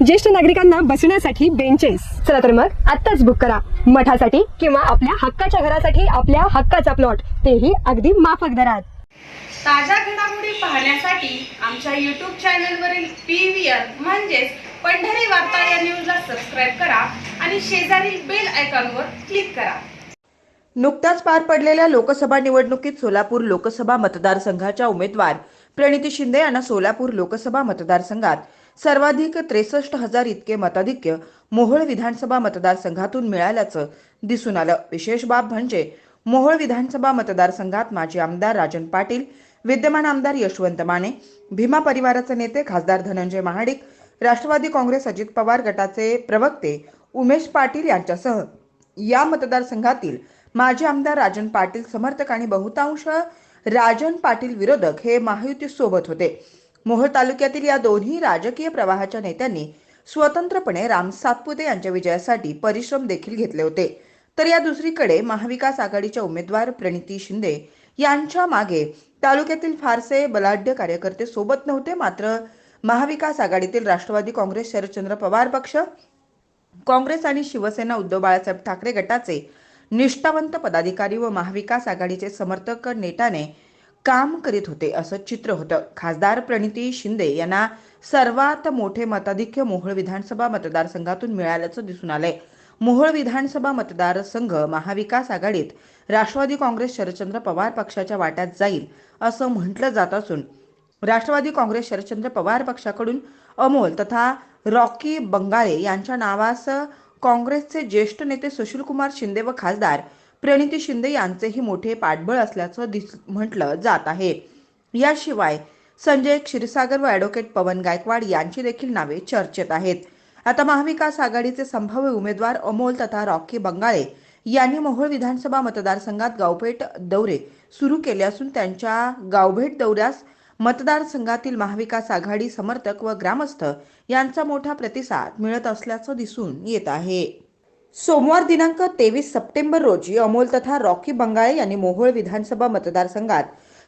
ज्येष्ठ नागरिकांना बसण्यासाठी बेंचेस चला तर मग आत्ताच बुक करा. मठासाठी किंवा आपल्या हक्काच्या घरासाठी आपल्या हक्काचा प्लॉट तेही अगदी माफक दरात. ताज्या घडामोडी पाहण्यासाठी आमच्या यूट्यूब चॅनलवरील पी व्ही आर म्हणजेच पंढरी वार्ता या न्यूजला सबस्क्राईब करा आणि शेजारील बेल आयकॉनवर क्लिक करा. नुकत्याच पार पडलेल्या लोकसभा निवडणुकीत सोलापूर लोकसभा मतदारसंघाच्या उमेदवार प्रणिती शिंदे यांना सोलापूर लोकसभा मतदारसंघात सर्वाधिक त्रेसष्ट हजार इतके मताधिक्य मोहोळ विधानसभा मतदारसंघातून मिळाल्याचं दिसून आलं. विशेष बाब म्हणजे मोहोळ विधानसभा मतदारसंघात माजी आमदार राजन पाटील विद्यमान आमदार यशवंत माने भीमा परिवाराचे नेते खासदार धनंजय महाडिक राष्ट्रवादी काँग्रेस अजित पवार गटाचे प्रवक्ते उमेश पाटील यांच्यासह या मतदारसंघातील माजी आमदार राजन पाटील समर्थक आणि बहुतांश राजन पाटील विरोधक हे महायुती सोबत होते. मोहोळ तालुक्यातील या दोन्ही राजकीय प्रवाहाच्या नेत्यांनी स्वतंत्रपणे राम सातपुते यांच्या विजयासाठी परिश्रम देखील घेतले होते. तर या दुसरीकडे महाविकास आघाडीच्या उमेदवार प्रणिती शिंदे यांच्या मागे तालुक्यातील फारसे बलाढ्य कार्यकर्ते सोबत नव्हते मात्र महाविकास आघाडीतील राष्ट्रवादी काँग्रेस शरदचंद्र पवार पक्ष काँग्रेस आणि शिवसेना उद्धव बाळासाहेब ठाकरे गटाचे निष्ठावंत पदाधिकारी व महाविकास आघाडीचे समर्थक नेटाने काम करीत होते असं चित्र होतं. खासदार प्रणिती शिंदे यांना सर्वात मोठे मताधिक्य मोहोळ विधानसभा मतदारसंघातून मिळाल्याचं दिसून आलंय. मोहोळ विधानसभा मतदारसंघ महाविकास आघाडीत राष्ट्रवादी काँग्रेस शरदचंद्र पवार पक्षाच्या वाट्यात जाईल असं म्हटलं जात असून राष्ट्रवादी काँग्रेस शरदचंद्र पवार पक्षाकडून अमोल तथा रॉकी बंगाळे यांच्या नावास काँग्रेसचे ज्येष्ठ नेते सुशीलकुमार शिंदे व खासदार प्रणिती शिंदे यांचेही मोठे पाठबळ असल्याचं दिस म्हटलं जात आहे. याशिवाय संजय क्षीरसागर व ॲडव्होकेट पवन गायकवाड यांची देखील नावे चर्चेत आहेत. आता महाविकास आघाडीचे संभाव्य उमेदवार अमोल तथा रॉकी बंगाळे यांनी मोहोळ विधानसभा मतदारसंघात गावभेट दौरे सुरू केले असून त्यांच्या गावभेट दौऱ्यास मतदारसंघातील महाविकास आघाडी समर्थक व ग्रामस्थ यांचा मोठा प्रतिसाद मिळत असल्याचं दिसून येत आहे. सोमवार दिनांक तेवीस सप्टेंबर रोजी अमोल तथा रॉकी बंगाळे यांनी मोहोळ विधानसभा मतदारसंघात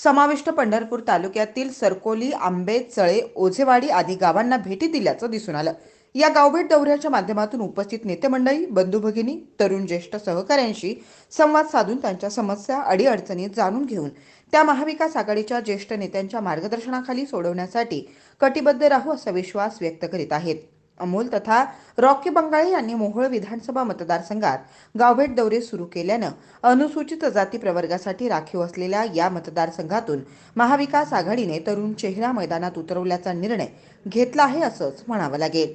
समाविष्ट पंढरपूर तालुक्यातील सरकोली आंबे चळे ओझेवाडी आदी गावांना भेटी दिल्याचं दिसून आलं. या गावभेट दौऱ्याच्या माध्यमातून उपस्थित नेतेमंडळी बंधू भगिनी तरुण ज्येष्ठ सहकाऱ्यांशी संवाद साधून त्यांच्या समस्या अडीअडचणी जाणून घेऊन त्या महाविकास आघाडीच्या ज्येष्ठ नेत्यांच्या मार्गदर्शनाखाली सोडवण्यासाठी कटिबद्ध राहू असा विश्वास व्यक्त करीत आहेत. अमोल तथा रॉकी बंगाळे यांनी मोहोळ विधानसभा मतदारसंघात गावभेट दौरे सुरू केल्यानं अनुसूचित जाती प्रवर्गासाठी राखीव असलेल्या या मतदारसंघातून महाविकास आघाडीने तरुण चेहरा मैदानात उतरवल्याचा निर्णय घेतला आहे असंच म्हणावं लागेल.